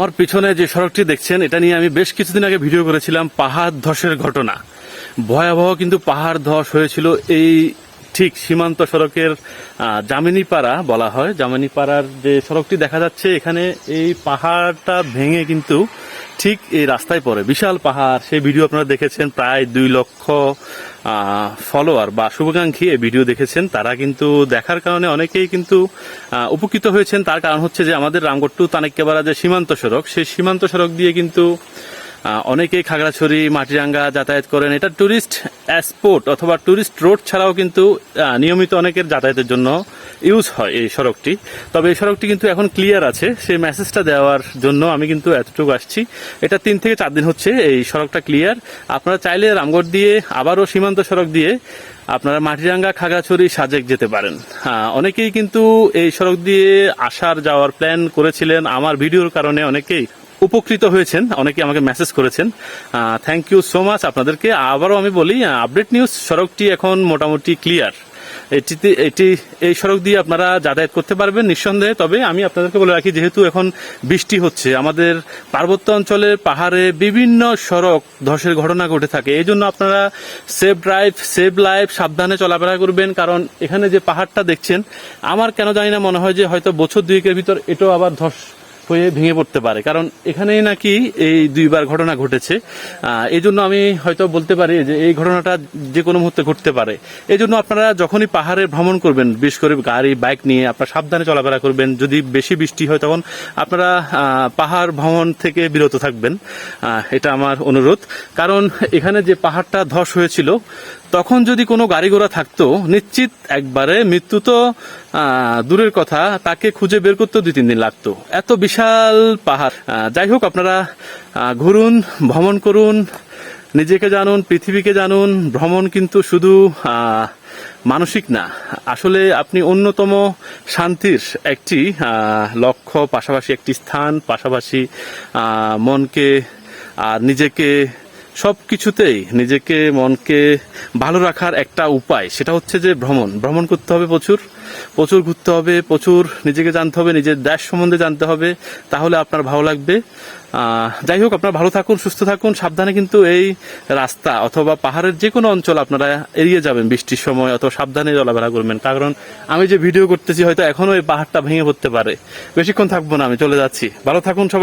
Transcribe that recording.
আমার পিছনে যে সড়কটি দেখছেন, এটা নিয়ে আমি বেশ কিছুদিন আগে ভিডিও করেছিলাম পাহাড় ধসের ঘটনা। ভয়াবহ কিন্তু পাহাড় ধস হয়েছিল এই ঠিক সীমান্ত সড়কের জামিনীপাড়া বলা হয়। জামিনীপাড়ার যে সড়কটি দেখা যাচ্ছে, এখানে এই পাহাড়টা ভেঙে কিন্তু ঠিক এই রাস্তায় পড়ে। বিশাল পাহাড়, সেই ভিডিও আপনারা দেখেছেন, প্রায় দুই লক্ষ ফলোয়ার বা শুভাকাঙ্ক্ষী এই ভিডিও দেখেছেন। তারা কিন্তু দেখার কারণে অনেকেই কিন্তু উপকৃত হয়েছেন। তার কারণ হচ্ছে যে আমাদের রামগড় টু তানেক্কেবাড়া যে সীমান্ত সড়ক, সেই সীমান্ত সড়ক দিয়ে কিন্তু অনেকেই খাগড়াছড়ি, মাটিরাঙ্গা যাতায়াত করেন। এটা টুরিস্ট স্পট অথবা টুরিস্ট রোড ছাড়াও কিন্তু নিয়মিত অনেকের যাতায়াতের জন্য ইউজ হয় এই সড়কটি। তবে এই সড়কটি কিন্তু এখন ক্লিয়ার আছে। সেই মেসেজটা দেওয়ার জন্য আমি কিন্তু এতটুকু আসছি। এটা তিন থেকে চার দিন হচ্ছে এই সড়কটা ক্লিয়ার আপনারা চাইলে রামগড় দিয়ে, আবারও সীমান্ত সড়ক দিয়ে আপনারা মাটিরাঙ্গা, খাগড়াছড়ি, সাজেক যেতে পারেন। অনেকেই কিন্তু এই সড়ক দিয়ে আসার, যাওয়ার প্ল্যান করেছিলেন। আমার ভিডিওর কারণে অনেকেই উপকৃত হয়েছেন। অনেকে আমাকে মেসেজ করেছেন। থ্যাংক ইউ সো মাচ আপনাদেরকে। আবারও আমি বলি আপডেট নিউজ সড়কটি এখন মোটামুটি ক্লিয়ার এটিতে, এটি, এই সড়ক দিয়ে আপনারা যাতায়াত করতে পারবেন নিঃসন্দেহে। তবে আমি আপনাদেরকে বলে রাখি, যেহেতু এখন বৃষ্টি হচ্ছে, আমাদের পার্বত্য অঞ্চলের পাহাড়ে বিভিন্ন সড়ক ধসের ঘটনা ঘটে থাকে। এই জন্য আপনারা সেফ ড্রাইভ সেফ লাইফ সাবধানে চলাফেরা করবেন। কারণ এখানে যে পাহাড়টা দেখছেন, আমার কেন জানি না মনে হয় যে হয়তো বছর দুয়েকের ভিতর এটাও আবার ধস হয়ে ভেঙে পড়তে পারে। কারণ এখানে নাকি এই দুইবার ঘটনা ঘটেছে। এই জন্য আমি হয়তো বলতে পারি যে এই ঘটনাটা যে কোনো মুহূর্তে ঘটতে পারে। এই জন্য আপনারা যখনই পাহাড়ে ভ্রমণ করবেন, বিশেষ করে গাড়ি, বাইক নিয়ে আপনারা সাবধানে চলাফেরা করবেন। যদি বেশি বৃষ্টি হয় তখন আপনারা পাহাড় ভ্রমণ থেকে বিরত থাকবেন। এটা আমার অনুরোধ। কারণ এখানে যে পাহাড়টা ধস হয়েছিল, তখন যদি কোনো গাড়ি ঘোড়া থাকতো, নিশ্চিত একবারে মৃত্যু তো দূরের কথা, তাকে খুঁজে বের করতেও দুই তিন দিন লাগতো। এত বিশাল পাহাড়। যাই হোক, আপনারা ঘুরুন, ভ্রমণ করুন, নিজেকে জানুন, পৃথিবীকে জানুন। ভ্রমণ কিন্তু শুধু মানসিক না। আসলে আপনি অন্যতম শান্তির একটি লক্ষ্য, পাশাপাশি একটি স্থান, পাশাপাশি মনকে আর নিজেকে সব কিছুতেই নিজেকে, মনকে ভালো রাখার একটা উপায়, সেটা হচ্ছে যে ভ্রমণ। ভ্রমণ করতে হবে প্রচুর প্রচুর ঘুরতে হবে, প্রচুর নিজেকে জানতে হবে, নিজের দেশ সম্বন্ধে জানতে হবে, তাহলে আপনার ভালো লাগবে। যাই হোক, আপনারা ভালো থাকুন, সুস্থ থাকুন, সাবধানে কিন্তু এই রাস্তা অথবা পাহাড়ের যে কোনো অঞ্চল আপনারা এড়িয়ে যাবেন বৃষ্টির সময় অথবা সাবধানে চলাফেরা করবেন। কারণ আমি যে ভিডিও করতেছি হয়তো এখনও এই পাহাড়টা ভেঙে পড়তে পারে। বেশিক্ষণ থাকব না, আমি চলে যাচ্ছি। ভালো থাকুন সবাই।